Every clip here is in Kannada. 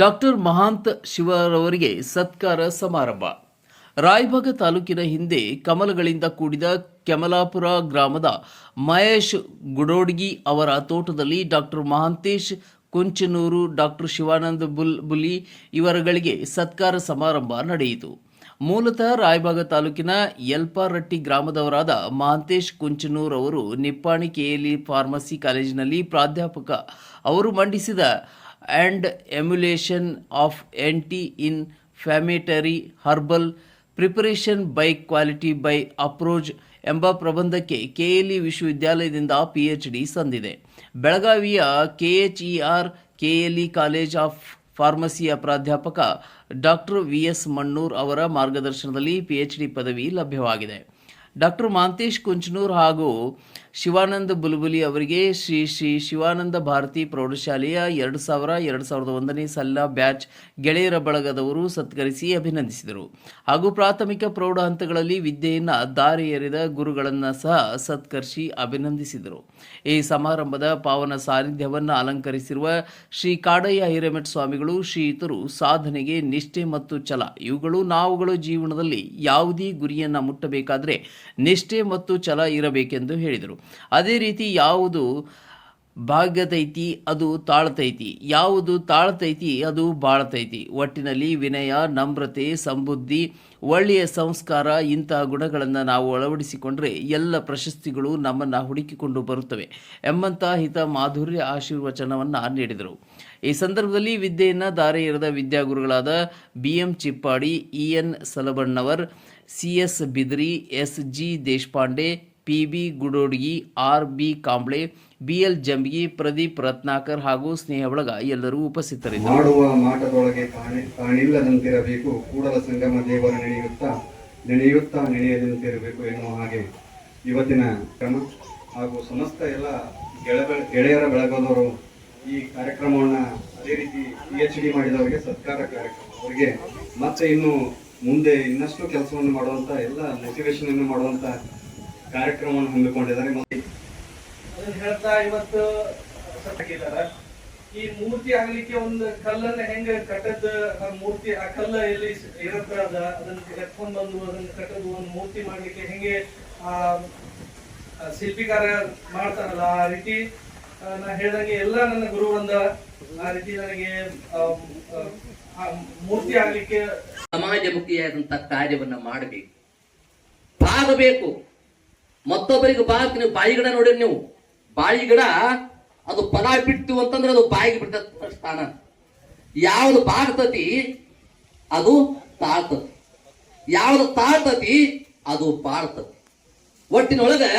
ಡಾಕ್ಟರ್ ಮಹಾಂತ್ ಶಿವರವರಿಗೆ ಸತ್ಕಾರ ಸಮಾರಂಭ. ರಾಯಭಾಗ ತಾಲೂಕಿನ ಹಿಂದೆ ಕಮಲಗಳಿಂದ ಕೂಡಿದ ಕೆಮಲಾಪುರ ಗ್ರಾಮದ ಮಹೇಶ್ ಗುಡೋಡ್ಗಿ ಅವರ ತೋಟದಲ್ಲಿ doctor Mahantesh, Kunchanur doctor Shivananda Bulbuli ಇವರುಗಳಿಗೆ ಸತ್ಕಾರ ಸಮಾರಂಭ ನಡೆಯಿತು. ಮೂಲತಃ ರಾಯಬಾಗ ತಾಲೂಕಿನ ಯಲ್ಪಾರಟ್ಟಿ ಗ್ರಾಮದವರಾದ ಮಹಾಂತೇಶ್ ಕುಂಚನೂರ್ ಅವರು ನಿಪ್ಪಾಣಿ ಕೆಎಲಿ ಫಾರ್ಮಸಿ ಕಾಲೇಜಿನಲ್ಲಿ ಪ್ರಾಧ್ಯಾಪಕ. ಅವರು ಮಂಡಿಸಿದ and emulation in ಫ್ಯಾಮಿಟರಿ herbal preparation by quality by approach ಎಂಬ ಪ್ರಬಂಧಕ್ಕೆ ಕೆಎಲ್ಇ ವಿಶ್ವವಿದ್ಯಾಲಯದಿಂದ ಪಿಎಚ್ಡಿ ಸಂದಿದೆ. ಬೆಳಗಾವಿಯ ಕೆಎಚ್ಇಆರ್ ಕೆಎಲ್ಇ ಕಾಲೇಜ್ ಆಫ್ ಫಾರ್ಮಸಿಯ ಪ್ರಾಧ್ಯಾಪಕ ಡಾಕ್ಟರ್ ವಿ ಎಸ್ ಮಣ್ಣೂರ್ ಅವರ ಮಾರ್ಗದರ್ಶನದಲ್ಲಿ ಪಿಎಚ್ಡಿ ಪದವಿ ಲಭ್ಯವಾಗಿದೆ. ಡಾಕ್ಟರ್ ಮಾಂತೇಶ್ ಕುಂಚನೂರ್ ಹಾಗೂ ಶಿವಾನಂದ ಬುಲ್ಬುಲಿ ಅವರಿಗೆ ಶ್ರೀ ಶ್ರೀ ಶಿವಾನಂದ ಭಾರತಿ ಪ್ರೌಢಶಾಲೆಯ ಎರಡು ಸಾವಿರ, ಎರಡು ಸಾವಿರದ ಒಂದನೇ ಸಲ್ಲ ಬ್ಯಾಚ್ ಗೆಳೆಯರ ಬಳಗದವರು ಸತ್ಕರಿಸಿ ಅಭಿನಂದಿಸಿದರು. ಹಾಗೂ ಪ್ರಾಥಮಿಕ ಪ್ರೌಢ ಹಂತಗಳಲ್ಲಿ ವಿದ್ಯೆಯನ್ನು ದಾರಿ ಗುರುಗಳನ್ನು ಸಹ ಸತ್ಕರಿಸಿ ಅಭಿನಂದಿಸಿದರು. ಈ ಸಮಾರಂಭದ ಪಾವನ ಸಾನ್ನಿಧ್ಯವನ್ನು ಅಲಂಕರಿಸಿರುವ ಶ್ರೀ ಕಾಡಯ್ಯ ಹಿರೇಮಠ ಸ್ವಾಮಿಗಳು, ಶ್ರೀಯುತರು, ಸಾಧನೆಗೆ ನಿಷ್ಠೆ ಮತ್ತು ಛಲ, ಇವುಗಳು ನಾವುಗಳು ಜೀವನದಲ್ಲಿ ಯಾವುದೇ ಗುರಿಯನ್ನು ಮುಟ್ಟಬೇಕಾದರೆ ನಿಷ್ಠೆ ಮತ್ತು ಛಲ ಇರಬೇಕೆಂದು ಹೇಳಿದರು. ಅದೇ ರೀತಿ ಯಾವುದು ಭಾಗ್ಯತೈತಿ, ಅದು ತಾಳ್ತೈತಿ. ಯಾವುದು ತಾಳ್ತೈತಿ, ಅದು ಬಾಳ್ತೈತಿ. ಒಟ್ಟಿನಲ್ಲಿ ವಿನಯ, ನಮ್ರತೆ, ಸಂಬುದ್ಧಿ, ಒಳ್ಳೆಯ ಸಂಸ್ಕಾರ ಇಂತಹ ಗುಣಗಳನ್ನು ನಾವು ಅಳವಡಿಸಿಕೊಂಡ್ರೆ ಎಲ್ಲ ಪ್ರಶಸ್ತಿಗಳು ನಮ್ಮನ್ನು ಹುಡುಕಿಕೊಂಡು ಬರುತ್ತವೆ ಎಂಬಂತಹ ಹಿತ ಮಾಧುರ್ಯ ಆಶೀರ್ವಚನವನ್ನು ನೀಡಿದರು. ಈ ಸಂದರ್ಭದಲ್ಲಿ ವಿದ್ಯೆಯನ್ನು ದಾರೆ ಎರೆದ ವಿದ್ಯಾಗುರುಗಳಾದ B M Chippadi, E N Salabannavar, C S Bidri, S G Deshpande P B Gudodgi R B Kamble B L Jambigi Pradeep Ratnakar ಹಾಗೂ ಸ್ನೇಹ ಬಳಗ ಎಲ್ಲರೂ ಉಪಸ್ಥಿತರಿದ್ದರು. ಮಾಡುವ ಮಾಟದೊಳಗೆ ಕಾಣಿ, ಕಾಣಿಲ್ಲದಂತಿರಬೇಕು. ಕೂಡಲ ಸಂಗಮ ದೇವರ ನೆನೆಯುತ್ತಾ ನೆನೆಯುತ್ತಾ ನೆನೆಯದಂತಿರಬೇಕು ಎನ್ನುವ ಹಾಗೆ ಇವತ್ತಿನ ಕ್ರಮ ಹಾಗೂ ಸಮಸ್ತ ಎಲ್ಲ ಗೆಳ ಗೆಳೆಯರ ಬೆಳಗದವರು ಈ ಕಾರ್ಯಕ್ರಮವನ್ನು ಅದೇ ರೀತಿ ಪಿ ಎಚ್ ಡಿ ಮಾಡಿದವರಿಗೆ ಸತ್ಕಾರ ಕಾರ್ಯಕ್ರಮ. ಅವರಿಗೆ ಮತ್ತೆ ಇನ್ನು ಮುಂದೆ ಇನ್ನಷ್ಟು ಕೆಲಸವನ್ನು ಮಾಡುವಂಥ ಎಲ್ಲ ಮೋಟಿವೇಶನ್ ಅನ್ನು ಮಾಡುವಂತ ಕಾರ್ಯಕ್ರಮವನ್ನು ಹಮ್ಮಿಕೊಂಡಿದ್ದಾರೆ ಮತ್ತೆ ಅದನ್ನ ಹೇಳ್ತಾ ಇವತ್ತು ಈ ಮೂರ್ತಿ ಆಗ್ಲಿಕ್ಕೆ ಒಂದು ಕಲ್ಲನ್ನ ಹೆಂಗ ಕಟ್ಟದ ಆ ಮೂರ್ತಿ ಆ ಕಲ್ಲ ಎಲ್ಲಿ ಇರತ್ತ ಅದ ಅದನ್ನ ಎತ್ಕೊಂಡ್ ಬಂದು ಅದನ್ನ ಕಟ್ಟದು ಒಂದು ಮೂರ್ತಿ ಮಾಡ್ಲಿಕ್ಕೆ ಹೆಂಗೆ ಆ ಶಿಲ್ಪಿಕಾರ ಮಾಡ್ತಾರಲ್ಲ ಆ ರೀತಿ ನಾ ಹೇಳ್ದಂಗೆ ಎಲ್ಲ ನನ್ನ ಗುರು ಬಂದ ಆ ರೀತಿ ನನಗೆ ಆ, ಮೂರ್ತಿ ಆಗ್ಲಿಕ್ಕೆ ಸಮಾಜಮುಖಿಯಾದಂತ ಕಾರ್ಯವನ್ನ ಮಾಡಬೇಕು. ಬಾಗಬೇಕು ಮತ್ತೊಬ್ಬರಿಗೆ ಬಾಗ್ ನೀವು ಬಾಯಿ ಗಿಡ ನೋಡಿರಿ ನೀವು. ಬಾಯಿ ಗಿಡ, ಅದು ಫಲ ಬಿಟ್ಟು ಅಂತಂದ್ರೆ ಅದು ಬಾಯಿಗೆ ಬಿಡ್ತದ ಸ್ಥಾನ. ಯಾವ್ದು ಬಾಗ್ತತಿ ಅದು ತಾಳ್ತತಿ. ಯಾವ್ದು ತಾಳ್ತತಿ, ಅದು ಬಾಳ್ತತಿ. ಒಟ್ಟಿನೊಳಗೆ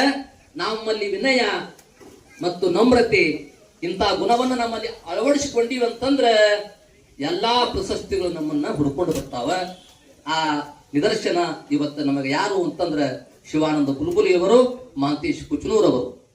ನಮ್ಮಲ್ಲಿ ವಿನಯ ಮತ್ತು ನಮ್ರತೆ ಇಂಥ ಗುಣವನ್ನು ನಮ್ಮಲ್ಲಿ ಅಳವಡಿಸಿಕೊಂಡಿವಿ ಅಂತಂದ್ರೆ ಎಲ್ಲಾ ಪ್ರಶಸ್ತಿಗಳು ನಮ್ಮನ್ನ ಹುಡ್ಕೊಂಡು ಬರ್ತಾವ. ಆ ನಿದರ್ಶನ ಇವತ್ತು ನಮಗೆ ಯಾರು ಅಂತಂದ್ರೆ ಶಿವಾನಂದ ಕುಲಕುಲಿಯವರು ಮಾಂತೇಶ್ ಕುಚನೂರ್ ಅವರು